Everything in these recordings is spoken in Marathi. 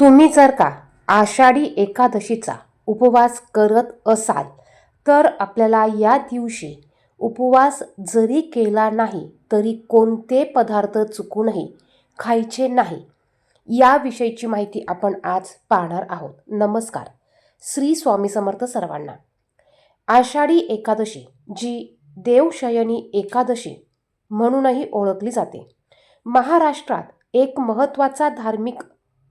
तुम्ही जर का आषाढी एकादशीचा उपवास करत असाल तर आपल्याला या दिवशी उपवास जरी केला नाही तरी कोणते पदार्थ चुकूनही खायचे नाही. याविषयीची माहिती आपण आज पाहणार आहोत. नमस्कार. श्री स्वामी समर्थ सर्वांना. आषाढी एकादशी जी देवशयनी एकादशी म्हणूनही ओळखली जाते महाराष्ट्रात एक महत्त्वाचा धार्मिक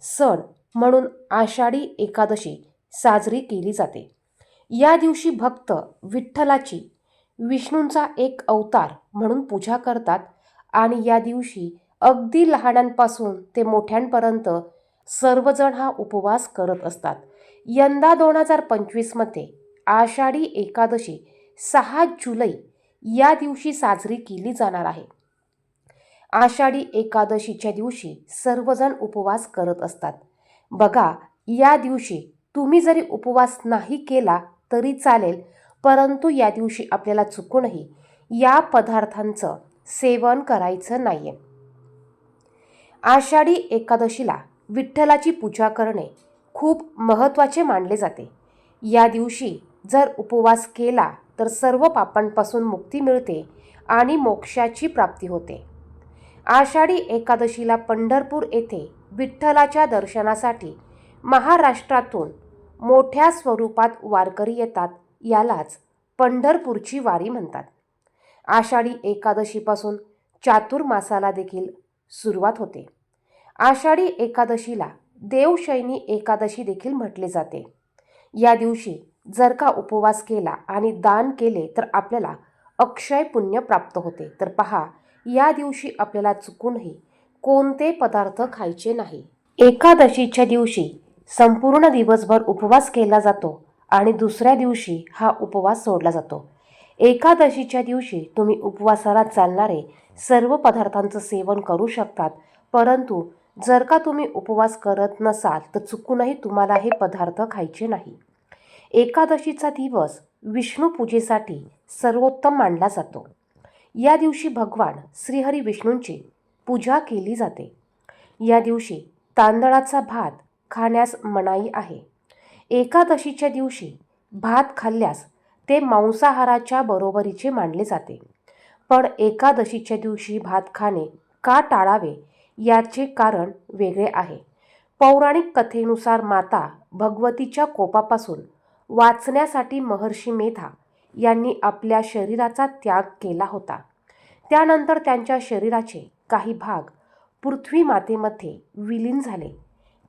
सण म्हणून आषाढी एकादशी साजरी केली जाते. या दिवशी भक्त विठ्ठलाची विष्णूंचा एक अवतार म्हणून पूजा करतात आणि या दिवशी अगदी लहानांपासून ते मोठ्यांपर्यंत सर्वजण हा उपवास करत असतात. यंदा दोन हजार पंचवीसमध्ये आषाढी एकादशी सहा जुलै या दिवशी साजरी केली जाणार आहे. आषाढी एकादशीच्या दिवशी सर्वजण उपवास करत असतात. बघा या दिवशी तुम्ही जरी उपवास नाही केला तरी चालेल परंतु या दिवशी आपल्याला चुकूनही या पदार्थांचं सेवन करायचं नाही आहे आषाढी एकादशीला विठ्ठलाची पूजा करणे खूप महत्त्वाचे मानले जाते. या दिवशी जर उपवास केला तर सर्व पापांपासून मुक्ती मिळते आणि मोक्षाची प्राप्ती होते. आषाढी एकादशीला पंढरपूर येथे विठ्ठलाच्या दर्शनासाठी महाराष्ट्रातून मोठ्या स्वरूपात वारकरी येतात यालाच पंढरपूरची वारी म्हणतात. आषाढी एकादशीपासून चातुर्मासाला देखील सुरुवात होते. आषाढी एकादशीला देवशैनी एकादशी देखील म्हटले जाते. या दिवशी जर का उपवास केला आणि दान केले तर आपल्याला अक्षय पुण्य प्राप्त होते. तर पहा या दिवशी आपल्याला चुकूनही कोणते पदार्थ खायचे नाही. एकादशीच्या दिवशी संपूर्ण दिवसभर उपवास केला जातो आणि दुसऱ्या दिवशी हा उपवास सोडला जातो. एकादशीच्या दिवशी तुम्ही उपवासाला चालणारे सर्व पदार्थांचं सेवन करू शकतात परंतु जर का तुम्ही उपवास करत नसाल तर चुकूनही तुम्हाला हे पदार्थ खायचे नाही. एकादशीचा दिवस विष्णूपूजेसाठी सर्वोत्तम मानला जातो. या दिवशी भगवान श्रीहरी विष्णूंची पूजा केली जाते. या दिवशी तांदळाचा भात खाण्यास मनाई आहे. एकादशीच्या दिवशी भात खाल्ल्यास ते मांसाहाराच्या बरोबरीचे मानले जाते. पण एकादशीच्या दिवशी भात खाणे का टाळावे याचे कारण वेगळे आहे. पौराणिक कथेनुसार माता भगवतीच्या कोपापासून वाचण्यासाठी महर्षी मेधा यांनी आपल्या शरीराचा त्याग केला होता. त्यानंतर त्यांच्या शरीराचे काही भाग पृथ्वी मातेमध्ये विलीन झाले.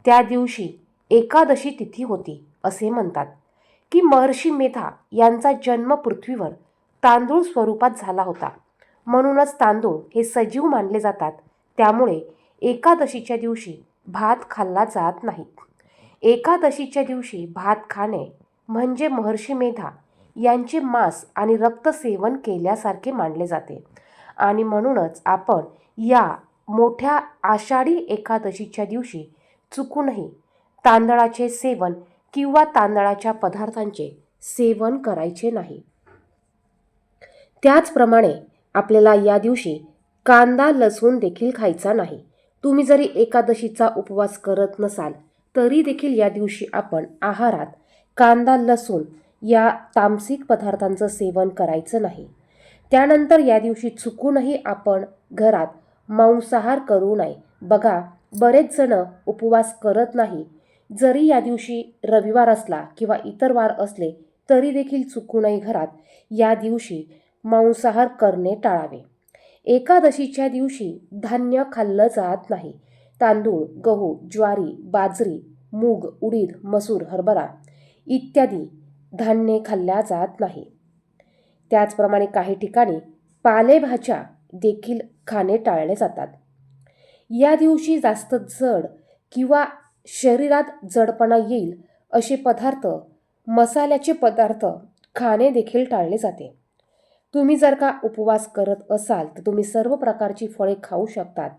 त्या दिवशी एकादशी तिथी होती असे म्हणतात की महर्षी मेधा यांचा जन्म पृथ्वीवर तांदूळ स्वरूपात झाला होता. म्हणूनच तांदूळ हे सजीव मानले जातात. त्यामुळे एकादशीच्या दिवशी भात खाल्ला जात नाही. एकादशीच्या दिवशी भात खाणे म्हणजे महर्षी मेधा यांचे मांस आणि रक्त सेवन केल्यासारखे मानले जाते. आणि म्हणूनच आपण या मोठ्या आषाढी एकादशीच्या दिवशी चुकूनही तांदळाचे सेवन किंवा तांदळाच्या पदार्थांचे सेवन करायचे नाही. त्याचप्रमाणे आपल्याला या दिवशी कांदा लसूण देखील खायचा नाही. तुम्ही जरी एकादशीचा उपवास करत नसाल तरी देखील या दिवशी आपण आहारात कांदा लसूण या तामसिक पदार्थांचं सेवन करायचं नाही. त्यानंतर या दिवशी चुकूनही आपण घरात मांसाहार करू नये. बघा बरेच जण उपवास करत नाही. जरी या दिवशी रविवार असला किंवा इतर वार असले तरी देखील चुकूनही घरात. या दिवशी मांसाहार करणे टाळावे. एकादशीच्या दिवशी धान्य खाल्लं जात नाही. तांदूळ गहू ज्वारी बाजरी मूग उडीद मसूर हरभरा इत्यादी धान्य खाल्ल्या जात नाही. त्याचप्रमाणे काही ठिकाणी पालेभाज्या देखील खाणे टाळले जातात. या दिवशी जास्त जड किंवा शरीरात जडपणा येईल असे पदार्थ मसाल्याचे पदार्थ खाणे देखील टाळले जाते. तुम्ही जर का उपवास करत असाल तर तुम्ही सर्व प्रकारची फळे खाऊ शकतात.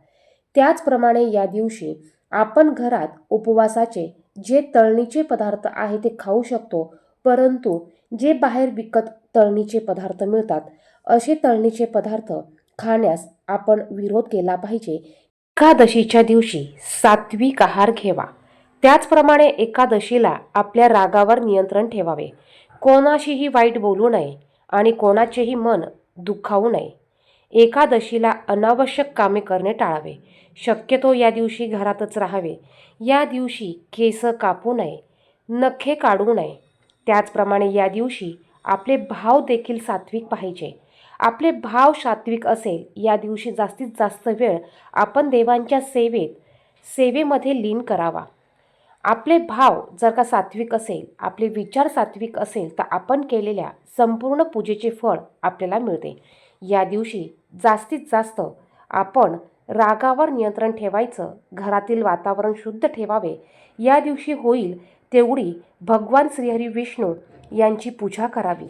त्याचप्रमाणे या दिवशी आपण घरात उपवासाचे जे तळणीचे पदार्थ आहे ते खाऊ शकतो परंतु जे बाहेर विकत तळणीचे पदार्थ मिळतात असे तळणीचे पदार्थ खाण्यास आपण विरोध केला पाहिजे. एकादशीच्या दिवशी सात्विक आहार घ्यावा त्याचप्रमाणे एकादशीला आपल्या रागावर नियंत्रण ठेवावे. कोणाशीही वाईट बोलू नये आणि कोणाचेही मन दुखावू नये. एकादशीला अनावश्यक कामे करणे टाळावे. शक्यतो या दिवशी घरातच राहावे. या दिवशी केस कापू नये. नखे काढू नये. त्याचप्रमाणे या दिवशी आपले भाव देखील सात्विक पाहिजे. आपले भाव सात्विक असेल या दिवशी जास्तीत जास्त वेळ आपण देवांच्या सेवेत सेवेमध्ये लीन करावा. आपले भाव जर का सात्विक असेल आपले विचार सात्विक असेल तर आपण केलेल्या संपूर्ण पूजेचे फळ आपल्याला मिळते. या दिवशी जास्तीत जास्त आपण रागावर नियंत्रण ठेवायचं घरातील वातावरण शुद्ध ठेवावे या दिवशी होईल तेवढी भगवान श्रीहरी विष्णू यांची पूजा करावी.